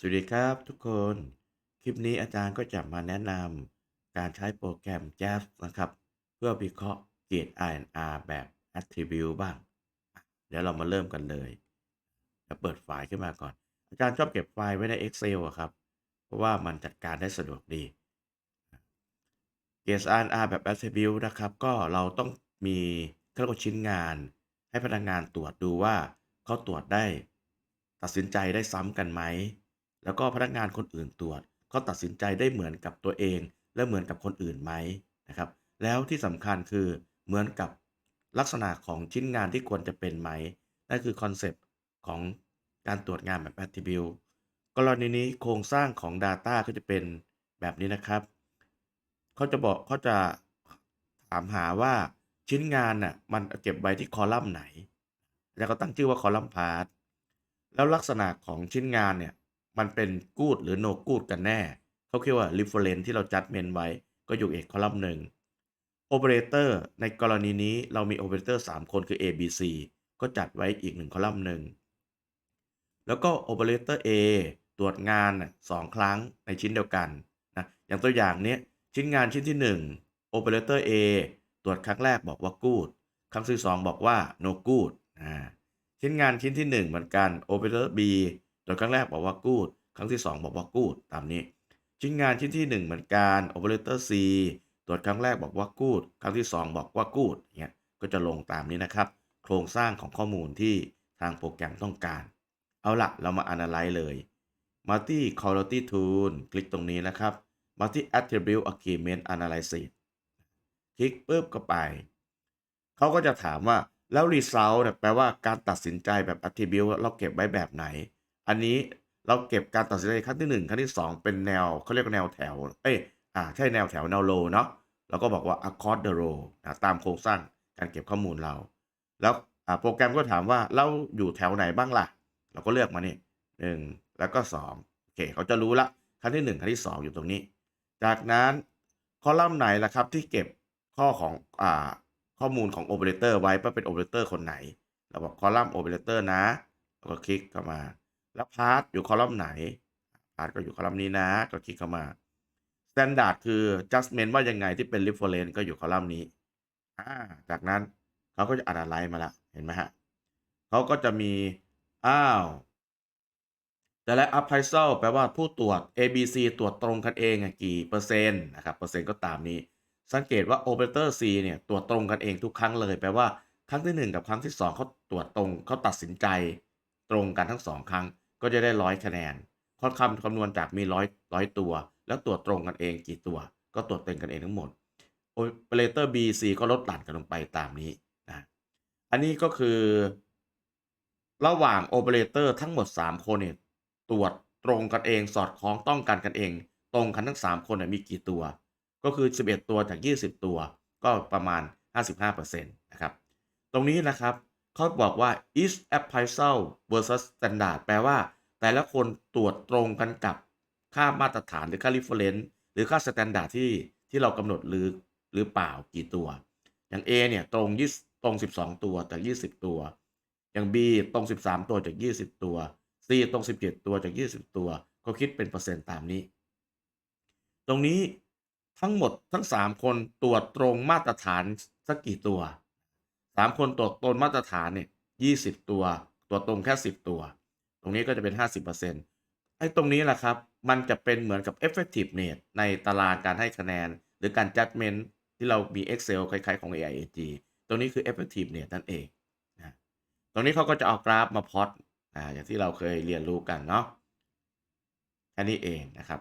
สวัสดีครับทุกคน คลิปนี้อาจารย์ก็จะมาแนะนำการใช้โปรแกรม JAX นะครับ เพื่อวิเคราะห์เกรด R&R แบบ Attribute บ้าง เดี๋ยวเรามาเริ่มกันเลยจะเปิดไฟล์ขึ้นมาก่อน อาจารย์ชอบเก็บไฟล์ไว้ใน Excel อะครับ เพราะว่ามันจัดการได้สะดวกดีเกรด R&R แบบ Attribute นะครับ ก็เราต้องมีเขาเรียกว่าชิ้นงาน ให้พนักงานตรวจดูว่าเขาตรวจได้ ตัดสินใจได้ซ้ำกันไหม แล้วก็พนักงานคนอื่นตรวจเขาตัดสินใจได้เหมือนกับตัวเอง และเหมือนกับคนอื่นไหมนะครับ แล้วที่สำคัญคือเหมือนกับลักษณะของชิ้นงานที่ควรจะเป็นไหมนั่นคือคอนเซปต์ของการตรวจงานแบบ Attribute กรณีนี้โครงสร้างของ Data ก็จะเป็นแบบนี้นะครับเขาจะบอกเขาจะถามหาว่าชิ้นงานน่ะมันเก็บไว้ที่คอลัมน์ไหน แล้วก็ตั้งชื่อว่าคอลัมน์พาร์ทแล้วลักษณะของชิ้นงานเนี่ย มันเป็นกูดหรือโนกูดกันแน่ เขาคิดว่า reference ที่เราจัดเมนไว้ก็อยู่เอกคอลัมน์หนึ่งโอเปอเรเตอร์ในกรณีนี้เรามีโอเปอเรเตอร์3คนคือ A B C ก็จัดไว้อีกหนึ่งคอลัมน์หนึ่ง แล้วก็โอเปอเรเตอร์ A ตรวจงานสองครั้งในชิ้นเดียวกันนะ อย่างตัวอย่างเนี้ยชิ้นงานชิ้นที่ 1 Operator A ตรวจครั้งแรกบอกว่า good ครั้งที่ 2 บอกว่า no good อ่าชิ้นงานชิ้นที่ 1 เหมือนกัน Operator B ตรวจครั้งแรกบอกว่า good ครั้งที่ 2 บอกว่า good ตามนี้ ชิ้นงานชิ้นที่ 1 เหมือนกัน Operator C ตรวจครั้งแรกบอกว่า good ครั้งที่ 2 บอกว่า good เงี้ยก็จะลงตามนี้นะครับ โครงสร้างของข้อมูลที่ทางโปรแกรมต้องการ เอาละเรามา analyze เลยมาที่ quality tool คลิกตรงนี้นะครับมาที่ attribute agreement analysis คลิกปุ๊บก็ไป เขาก็จะถามว่าแล้ว result เนี่ยแปลว่าการตัดสินใจแบบ attribute เราเก็บไว้แบบไหน อันนี้เราเก็บการตัดสินใจครั้งที่ 1 ครั้งที่ 2 เป็นแนวเขาเรียกว่าแนวแถว เอ้ย อ่า ใช่แนวแถวแนว row เนาะเราก็บอกว่า across the row นะตามโครงสร้างการเก็บข้อมูลเรา แล้วโปรแกรมก็ถามว่าเราอยู่แถวไหนบ้างล่ะ เราก็เลือกมานี่หนึ่งแล้วก็2โอเคเขาจะรู้ละครั้งที่1ครั้งที่ 2 อยู่ตรงนี้ จากนั้นคอลัมน์ไหนล่ะครับที่เก็บข้อของอ่าข้อมูลของโอเปอเรเตอร์ไว้ว่าเป็นโอเปอเรเตอร์คนไหน เราบอกคอลัมน์โอเปอเรเตอร์นะแล้วก็คลิกเข้ามา แล้วพาร์ทอยู่คอลัมน์ไหนพาร์ทก็อยู่คอลัมน์นี้นะ ก็คลิกเข้ามา standard คือ judgment ว่ายังไงที่เป็น reference ก็อยู่คอลัมน์นี้อ่าจากนั้นเขาก็จะ analyze มาละเห็นไหมฮะเขาก็จะมี อ้าว แต่และ appraisal แปลว่าผู้ตรวจ A B C ตรวจตรงกันเองกี่เปอร์เซ็นต์นะครับ เปอร์เซ็นต์ก็ตามนี้ สังเกตว่า operator C เนี่ยตรวจตรงกันเองทุกครั้งเลย แปลว่าครั้งที่ 1 กับครั้งที่ 2เขาตรวจตรงเขาตัดสินใจตรงกันทั้ง 2 ครั้ง ก็จะได้ร้อยคะแนนข้อคำคำนวณจากมีร้อยร้อยตัว แล้วตรวจตรงกันเองกี่ตัว ก็ตรวจเต็มกันเองทั้งหมด operator B C ก็ลดหลั่นกันลงไปตามนี้นะอันนี้ก็คือ ระหว่างโอเปอเรเตอร์ทั้งหมด 3 คนเนี่ยตรวจตรงกันเองสอดคล้องต้องกันกันเอง ตรงกันทั้ง 3 คนเนี่ยมีกี่ตัว ก็คือ 11 ตัวจาก 20 ตัว ก็ประมาณ 55%นะครับ ตรงนี้นะครับเขาบอกว่า each appraisal versus standard แปลว่า แต่ละคนตรวจตรงกันกับค่ามาตรฐานหรือค่า reference หรือค่า standard ที่ที่เรากำหนดหรือหรือเปล่ากี่ตัว อย่าง A เนี่ยตรง20ตรง 12 ตัวจาก 20 ตัว อย่าง B ตรง 13 ตัวจาก 20 ตัว C ตรง 17 ตัวจาก 20 ตัวก็คิดเป็นเปอร์เซ็นต์ตามนี้ ตรงนี้ทั้งหมดทั้ง 3 คนตรวจตรงมาตรฐานสักกี่ตัว 3 คนตรวจตรงมาตรฐานเนี่ย20 ตัว ตรวจตรงแค่ 10 ตัว รงนี้ก็จะเป็น 50%ไอ้ตรงนี้แหละครับ มันจะเป็นเหมือนกับ effectiveness ในตารางการให้คะแนน หรือการ judgment ที่เรามี Excel คล้ายๆของ AIAG ตรงนี้คือ effectiveness นั่นเองนะตรงนี้เขาก็จะเอากราฟมาพอตอ่าอย่างที่เราเคยเรียนรู้กันเนาะแค่นี้เองนะครับ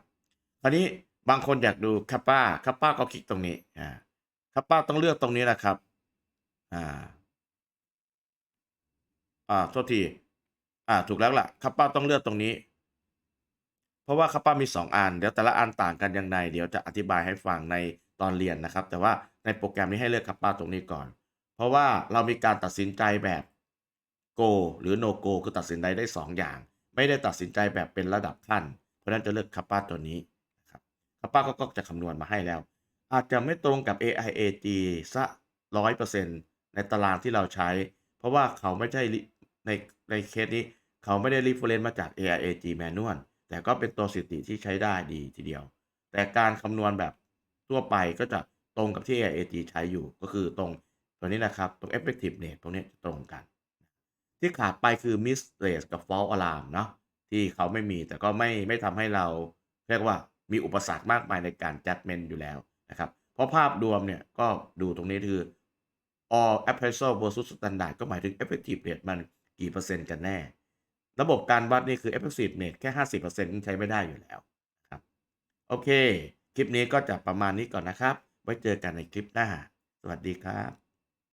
คราวนี้บางคนอยากดูคัปป้าคัปป้าก็คลิกตรงนี้อ่าคัปป้าต้องเลือกตรงนี้แหละครับอ่าอ่าโทษที อ่า ถูกแล้วล่ะคัปป้าต้องเลือกตรงนี้ เพราะว่าคัปป้ามี 2อันเดี๋ยวแต่ละอันต่างกันยังไงเดี๋ยวจะอธิบายให้ฟังในตอนเรียนนะครับ แต่ว่าในโปรแกรมนี้ให้เลือกคัปป้าตรงนี้ก่อน เพราะว่าเรามีการตัดสินใจแบบ go หรือ no go คือตัดสินใจได้ 2 อย่าง ไม่ได้ตัดสินใจแบบเป็นระดับขั้น เพราะนั้นจะเลือกคัปป้าตัวนี้นะครับคัปป้าก็ก็จะคำนวณมาให้แล้ว อาจจะไม่ตรงกับ AIAG ซะร้อยเปอร์เซ็นต์ในตารางที่เราใช้ เพราะว่าเขาไม่ใช่ ในในเคสนี้เขาไม่ได้ reference มาจาก AIAG manual แต่ก็เป็นตัวสถิติที่ใช้ได้ดีทีเดียว แต่การคำนวณแบบทั่วไปก็จะตรงกับที่ AIAG ใช้อยู่ ก็คือตรงตัวนี้นะครับ ตรง effectiveness ตรงนี้จะตรงกัน ที่ขาดไปคือ miss rate กับ false alarm เนาะที่เขาไม่มีแต่ก็ไม่ไม่ทำให้เราเรียกว่ามีอุปสรรคมากมายในการ judgment อยู่แล้วนะครับ เพราะภาพรวมเนี่ยก็ดูตรงนี้คือ all appraisal versus standard ก็หมายถึง effective rate มัน กี่เปอร์เซ็นต์กันแน่ ระบบการวัดนี่คือ effectiveness แค่ 50%ใช้ไม่ได้อยู่แล้วครับ โอเค คลิปนี้ก็จะประมาณนี้ก่อนนะครับ ไว้เจอกันในคลิปหน้า สวัสดีครับ